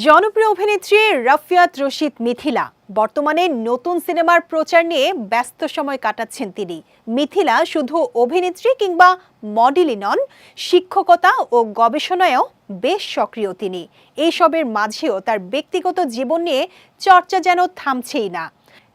জনপ্রিয় অভিনেত্রী রাফিয়াত রশিদ মিথিলা। বর্তমানে নতুন সিনেমার প্রচার নিয়ে ব্যস্ত সময় কাটাচ্ছেন তিনি। মিথিলা শুধু অভিনেত্রী কিংবা মডেলই নন, শিক্ষকতা ও গবেষণায়ও বেশ সক্রিয় তিনি। এইসবের মাঝেও তার ব্যক্তিগত জীবন নিয়ে চর্চা যেন থামছেই না।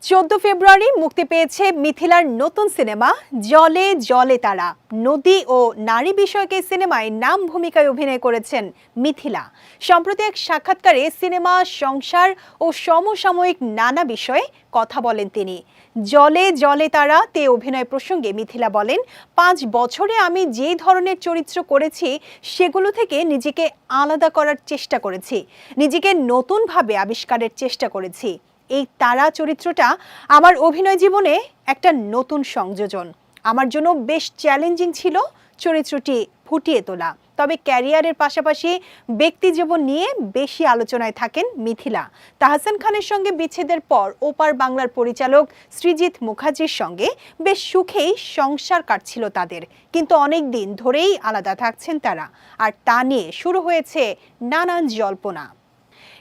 চোদ্দ ফেব্রুয়ারি মুক্তি পেয়েছে মিথিলার নতুন সিনেমা, জলে জলে তারা। নদী ও নারী বিষয়ক সিনেমায় নাম ভূমিকায় অভিনয় করেছেন মিথিলা। সম্প্রতি এক সাক্ষাৎকারে সিনেমা, সংসার ও সমসাময়িক নানা বিষয়ে কথা বলেন তিনি। জলে জলে তারা তে অভিনয় প্রসঙ্গে মিথিলা বলেন, পাঁচ বছরে আমি যে ধরনের চরিত্র করেছি, সেগুলো থেকে নিজেকে আলাদা করার চেষ্টা করেছি। নিজেকে নতুনভাবে আবিষ্কারের চেষ্টা করেছি। এই তারা চরিত্রটা আমার অভিনয় জীবনে একটা নতুন সংযোজন। আমার জন্য বেশ চ্যালেঞ্জিং ছিল চরিত্রটি ফুটিয়ে তোলা। তবে ক্যারিয়ারের পাশাপাশি ব্যক্তি জীবন নিয়ে বেশি আলোচনায় থাকেন মিথিলা। তাহসান খানের সঙ্গে বিচ্ছেদের পর ওপার বাংলার পরিচালক শ্রীজিৎ মুখার্জির সঙ্গে বেশ সুখেই সংসার কাটছিল তাদের। কিন্তু অনেক দিন ধরেই আলাদা থাকছেন তারা। আর তা নিয়ে শুরু হয়েছে নানান জল্পনা।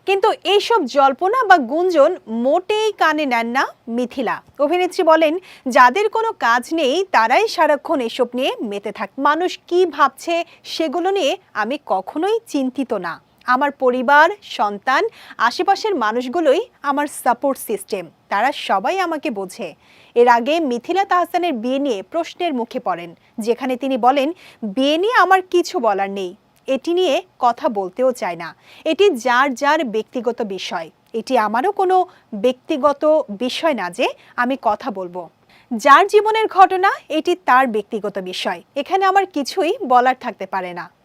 কিন্তু এইসব জল্পনা বা গুঞ্জন মোটেই কানে নেন না মিথিলা। অভিনেত্রী বলেন, যাদের কোনো কাজ নেই, তারাই সারাক্ষণ এসব নিয়ে মেতে থাকে। মানুষ কি ভাবছে সেগুলো নিয়ে আমি কখনোই চিন্তিত না। আমার পরিবার, সন্তান, আশেপাশের মানুষগুলোই আমার সাপোর্ট সিস্টেম। তারা সবাই আমাকে বোঝে। এর আগে মিথিলা তাহসানের বিয়ে নিয়ে প্রশ্নের মুখে পড়েন, যেখানে তিনি বলেন, বিয়ে নিয়ে আমার কিছু বলার নেই। এটি নিয়ে কথা বলতেও চায় না। এটি যার যার ব্যক্তিগত বিষয়। এটি আমারও কোনো ব্যক্তিগত বিষয় না যে আমি কথা বলব। যার জীবনের ঘটনা, এটি তার ব্যক্তিগত বিষয়। এখানে আমার কিছুই বলার থাকতে পারে না।